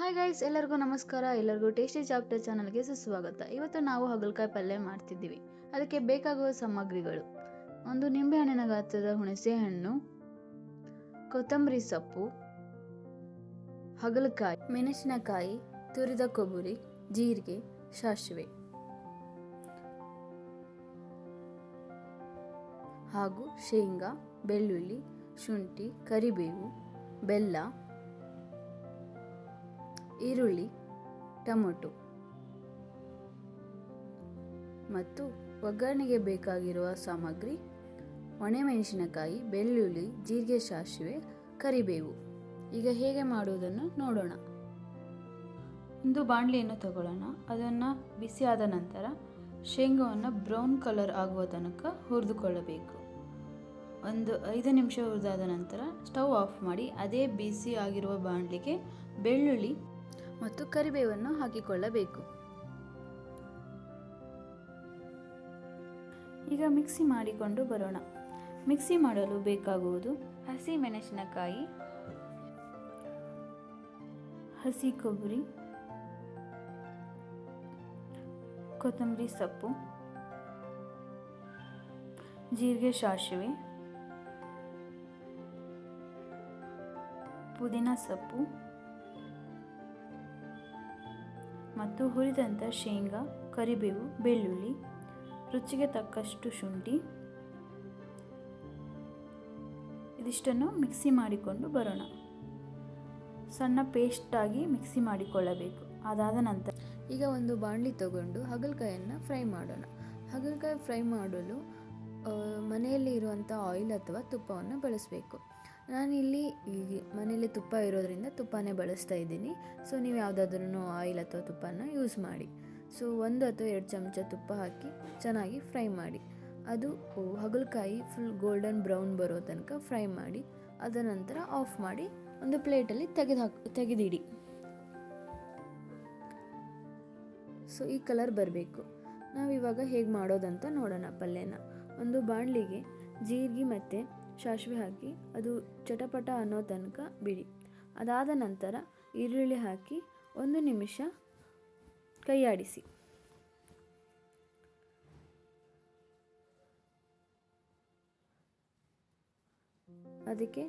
Hi guys ಎಲ್ಲರಿಗೂ ನಮಸ್ಕಾರ. ಎಲ್ಲರಿಗೂ ಟೇಸ್ಟಿ ಚಾಪ್ಟರ್ ಚಾನಲ್ಗೆ ಸುಸ್ವಾಗತ. ಇವತ್ತು ನಾವು ಹಾಗಲಕಾಯಿ ಪಲ್ಯ ಮಾಡ್ತಿದ್ದೀವಿ. ಅದಕ್ಕೆ ಬೇಕಾಗುವ ಸಾಮಗ್ರಿಗಳು. ಒಂದು ನಿಂಬೆಹಣ್ಣಿನ ಗಾತ್ರದ ಹುಣಸೆ ಹಣ್ಣು, ಕೊತ್ತಂಬರಿ ಸೊಪ್ಪು, ಹಗಲಕಾಯಿ, ಮೆಣಸಿನಕಾಯಿ, ತುರಿದ ಕೊಬ್ಬರಿ, ಜೀರಿಗೆ, ಸಾಸಿವೆ ಹಾಗೂ ಶೇಂಗಾ, ಬೆಳ್ಳುಳ್ಳಿ, ಶುಂಠಿ, ಕರಿಬೇವು, ಬೆಲ್ಲ ಈರುಳ್ಳಿ, ಟೊಮೊಟೊ ಮತ್ತು ಒಗ್ಗರಣೆಗೆ ಬೇಕಾಗಿರುವ ಸಾಮಗ್ರಿ, ಒಣಮೆಣಸಿನಕಾಯಿ, ಬೆಳ್ಳುಳ್ಳಿ, ಜೀರಿಗೆ ಸಾಸಿವೆ, ಕರಿಬೇವು. ಈಗ ಹೇಗೆ ಮಾಡುವುದನ್ನು ನೋಡೋಣ. ಒಂದು ಬಾಣಲಿಯನ್ನು ತಗೊಳ್ಳೋಣ. ಅದನ್ನು ಬಿಸಿಯಾದ ನಂತರ ಶೇಂಗವನ್ನು ಬ್ರೌನ್ ಕಲರ್ ಆಗುವ ತನಕ ಹುರಿದುಕೊಳ್ಳಬೇಕು. ಒಂದು ಐದು ನಿಮಿಷ ಹುರಿದಾದ ನಂತರ ಸ್ಟವ್ ಆಫ್ ಮಾಡಿ, ಅದೇ ಬಿಸಿ ಆಗಿರುವ ಬಾಣಲಿಗೆ ಬೆಳ್ಳುಳ್ಳಿ ಮತ್ತು ಕರಿಬೇವನ್ನು ಹಾಕಿಕೊಳ್ಳಬೇಕು. ಈಗ ಮಿಕ್ಸಿ ಮಾಡಿಕೊಂಡು ಬರೋಣ. ಮಿಕ್ಸಿ ಮಾಡಲು ಬೇಕಾಗುವುದು ಹಸಿ ಮೆಣಸಿನಕಾಯಿ, ಹಸಿ ಕೊಬ್ಬರಿ, ಕೊತ್ತಂಬರಿ ಸೊಪ್ಪು, ಜೀರಿಗೆ ಸಾಸಿವೆ, ಪುದೀನ ಸೊಪ್ಪು ಮತ್ತು ಹುರಿದಂಥ ಶೇಂಗಾ, ಕರಿಬೇವು, ಬೆಳ್ಳುಳ್ಳಿ, ರುಚಿಗೆ ತಕ್ಕಷ್ಟು ಶುಂಠಿ. ಇದಿಷ್ಟನ್ನು ಮಿಕ್ಸಿ ಮಾಡಿಕೊಂಡು ಬರೋಣ. ಸಣ್ಣ ಪೇಸ್ಟಾಗಿ ಮಿಕ್ಸಿ ಮಾಡಿಕೊಳ್ಳಬೇಕು. ಅದಾದ ನಂತರ ಈಗ ಒಂದು ಬಾಣಲಿ ತಗೊಂಡು ಹಗಲ್ಕಾಯನ್ನು ಫ್ರೈ ಮಾಡೋಣ. ಹಾಗಲಕಾಯಿ ಫ್ರೈ ಮಾಡಲು ಮನೆಯಲ್ಲಿ ಇರುವಂಥ ಆಯಿಲ್ ಅಥವಾ ತುಪ್ಪವನ್ನು ಬಳಸಬೇಕು. ನಾನಿಲ್ಲಿ ಈ ಮನೆಯಲ್ಲಿ ತುಪ್ಪ ಇರೋದರಿಂದ ತುಪ್ಪನೇ ಬಳಸ್ತಾ ಇದ್ದೀನಿ. ಸೊ, ನೀವು ಯಾವುದಾದ್ರೂ ಆಯಿಲ್ ಅಥವಾ ತುಪ್ಪನ ಯೂಸ್ ಮಾಡಿ. ಸೊ, ಒಂದು ಅಥವಾ ಎರಡು ಚಮಚ ತುಪ್ಪ ಹಾಕಿ ಚೆನ್ನಾಗಿ ಫ್ರೈ ಮಾಡಿ. ಅದು ಹಗಲಕಾಯಿ ಹಾಗಲಕಾಯಿ ಫುಲ್ ಗೋಲ್ಡನ್ ಬ್ರೌನ್ ಬರೋ ತನಕ ಫ್ರೈ ಮಾಡಿ, ಅದ ನಂತರ ಆಫ್ ಮಾಡಿ ಒಂದು ಪ್ಲೇಟಲ್ಲಿ ತೆಗೆದು ಹಾಕಿ, ತೆಗೆದಿಡಿ. ಸೊ, ಈ ಕಲರ್ ಬರಬೇಕು. ನಾವಿವಾಗ ಹೇಗೆ ಮಾಡೋದಂತ ನೋಡೋಣ ಪಲ್ಯನ. ಒಂದು ಬಾಣಲಿಗೆ ಜೀರಿಗೆ ಮತ್ತು ಸಾಸಿವೆ ಹಾಕಿ ಅದು ಚಟಪಟ ಅನ್ನೋ ತನಕ ಬಿಡಿ. ಅದಾದ ನಂತರ ಈರುಳ್ಳಿ ಹಾಕಿ ಒಂದು ನಿಮಿಷ ಕೈಯಾಡಿಸಿ. ಅದಕ್ಕೆ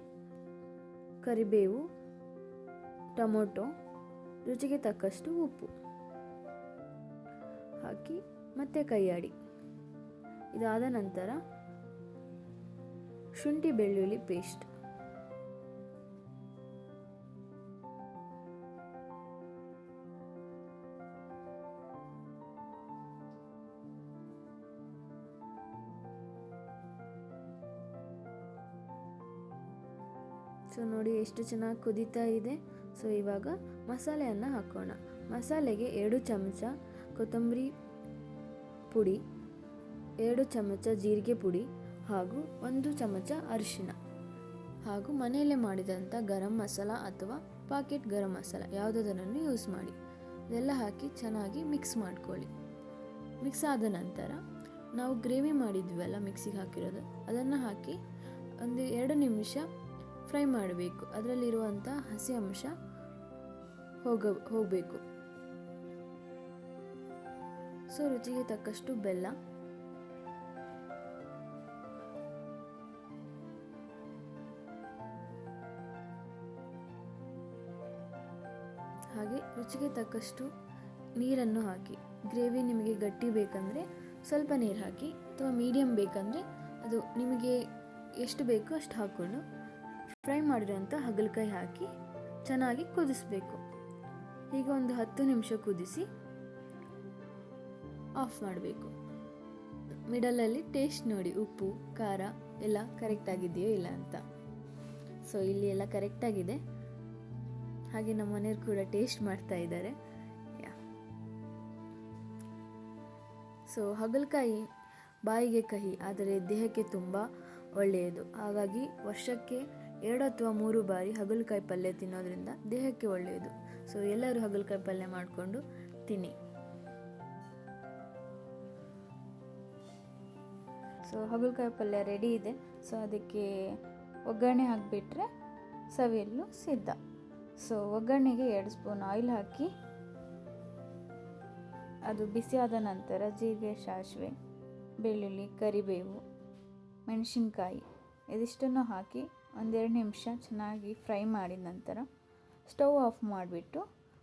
ಕರಿಬೇವು, ಟೊಮೊಟೊ, ರುಚಿಗೆ ತಕ್ಕಷ್ಟು ಉಪ್ಪು ಹಾಕಿ ಮತ್ತೆ ಕೈಯಾಡಿ. ಇದಾದ ನಂತರ ಶುಂಠಿ ಬೆಳ್ಳುಳ್ಳಿ ಪೇಸ್ಟ್ ಸೊ ನೋಡಿ ಎಷ್ಟು ಚೆನ್ನಾಗಿ ಕುದೀತಾ ಇದೆ. ಸೊ ಇವಾಗ ಮಸಾಲೆಯನ್ನು ಹಾಕೋಣ. ಮಸಾಲೆಗೆ ಎರಡು ಚಮಚ ಕೊತ್ತಂಬರಿ ಪುಡಿ, ಎರಡು ಚಮಚ ಜೀರಿಗೆ ಪುಡಿ ಹಾಗೂ ಒಂದು ಚಮಚ ಅರಿಶಿನ ಹಾಗೂ ಮನೆಯಲ್ಲೇ ಮಾಡಿದಂಥ ಗರಂ ಮಸಾಲ ಅಥವಾ ಪಾಕೆಟ್ ಗರಂ ಮಸಾಲ ಯಾವುದಾದರನ್ನು ಯೂಸ್ ಮಾಡಿ. ಇದೆಲ್ಲ ಹಾಕಿ ಚೆನ್ನಾಗಿ ಮಿಕ್ಸ್ ಮಾಡ್ಕೊಳ್ಳಿ. ಮಿಕ್ಸ್ ಆದ ನಂತರ ನಾವು ಗ್ರೇವಿ ಮಾಡಿದ್ವಲ್ಲ ಮಿಕ್ಸಿಗೆ ಹಾಕಿರೋದು, ಅದನ್ನು ಹಾಕಿ ಒಂದು ಎರಡು ನಿಮಿಷ ಫ್ರೈ ಮಾಡಬೇಕು. ಅದರಲ್ಲಿರುವಂಥ ಹಸಿ ಅಂಶ ಹೋಗ, ಹೋಗಬೇಕು. ಸೊ ರುಚಿಗೆ ತಕ್ಕಷ್ಟು ಬೆಲ್ಲ ಹಾಗೆ ರುಚಿಗೆ ತಕ್ಕಷ್ಟು ನೀರನ್ನು ಹಾಕಿ. ಗ್ರೇವಿ ನಿಮಗೆ ಗಟ್ಟಿ ಬೇಕಂದರೆ ಸ್ವಲ್ಪ ನೀರು ಹಾಕಿ ಅಥವಾ ಮೀಡಿಯಮ್ ಬೇಕಂದರೆ ಅದು ನಿಮಗೆ ಎಷ್ಟು ಬೇಕೋ ಅಷ್ಟು ಹಾಕ್ಕೊಂಡು ಫ್ರೈ ಮಾಡಿರೋಂಥ ಹಾಗಲಕಾಯಿ ಹಾಕಿ ಚೆನ್ನಾಗಿ ಕುದಿಸ್ಬೇಕು. ಈಗ ಒಂದು ಹತ್ತು ನಿಮಿಷ ಕುದಿಸಿ ಆಫ್ ಮಾಡಬೇಕು. ಮಿಡಲಲ್ಲಿ ಟೇಸ್ಟ್ ನೋಡಿ, ಉಪ್ಪು, ಖಾರ ಎಲ್ಲ ಕರೆಕ್ಟಾಗಿದೆಯೋ ಇಲ್ಲ ಅಂತ. ಸೊ ಇಲ್ಲಿ ಎಲ್ಲ ಕರೆಕ್ಟಾಗಿದೆ ಹಾಗೆ ನಮ್ಮ ಮನೆಯವ್ರು ಕೂಡ ಟೇಸ್ಟ್ ಮಾಡ್ತಾ ಇದ್ದಾರೆ. ಸೊ ಹಾಗಲಕಾಯಿ ಬಾಯಿಗೆ ಕಹಿ, ಆದರೆ ದೇಹಕ್ಕೆ ತುಂಬ ಒಳ್ಳೆಯದು. ಹಾಗಾಗಿ ವರ್ಷಕ್ಕೆ ಎರಡು ಅಥವಾ ಮೂರು ಬಾರಿ ಹಗಲಕಾಯಿ ಪಲ್ಯ ತಿನ್ನೋದ್ರಿಂದ ದೇಹಕ್ಕೆ ಒಳ್ಳೆಯದು. ಸೊ ಎಲ್ಲರೂ ಹಗಲಕಾಯಿ ಪಲ್ಯ ಮಾಡಿಕೊಂಡು ತಿನ್ನಿ. ಸೊ ಹಗಲಕಾಯಿ ಪಲ್ಯ ರೆಡಿ ಇದೆ. ಸೊ ಅದಕ್ಕೆ ಒಗ್ಗರಣೆ ಹಾಕಿಬಿಟ್ರೆ ಸವಿಯಲು ಸಿದ್ಧ. ಸೊ ಒಗ್ಗರಣೆಗೆ ಎರಡು ಸ್ಪೂನ್ ಆಯಿಲ್ ಹಾಕಿ ಅದು ಬಿಸಿಯಾದ ನಂತರ ಜೀರಿಗೆ, ಸಾಸಿವೆ, ಬೆಳ್ಳುಳ್ಳಿ, ಕರಿಬೇವು, ಮೆಣಸಿನ್ಕಾಯಿ ಇದಿಷ್ಟನ್ನು ಹಾಕಿ ಒಂದೆರಡು ನಿಮಿಷ ಚೆನ್ನಾಗಿ ಫ್ರೈ ಮಾಡಿದ ನಂತರ ಸ್ಟವ್ ಆಫ್ ಮಾಡಿಬಿಟ್ಟು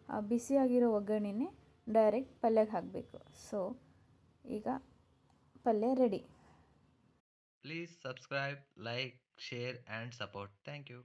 ಆ ಬಿಸಿಯಾಗಿರೋ ಒಗ್ಗರಣೆನೇ ಡೈರೆಕ್ಟ್ ಪಲ್ಯಕ್ಕೆ ಹಾಕಬೇಕು. ಸೊ ಈಗ ಪಲ್ಯ ready. Please subscribe like share and support thank you.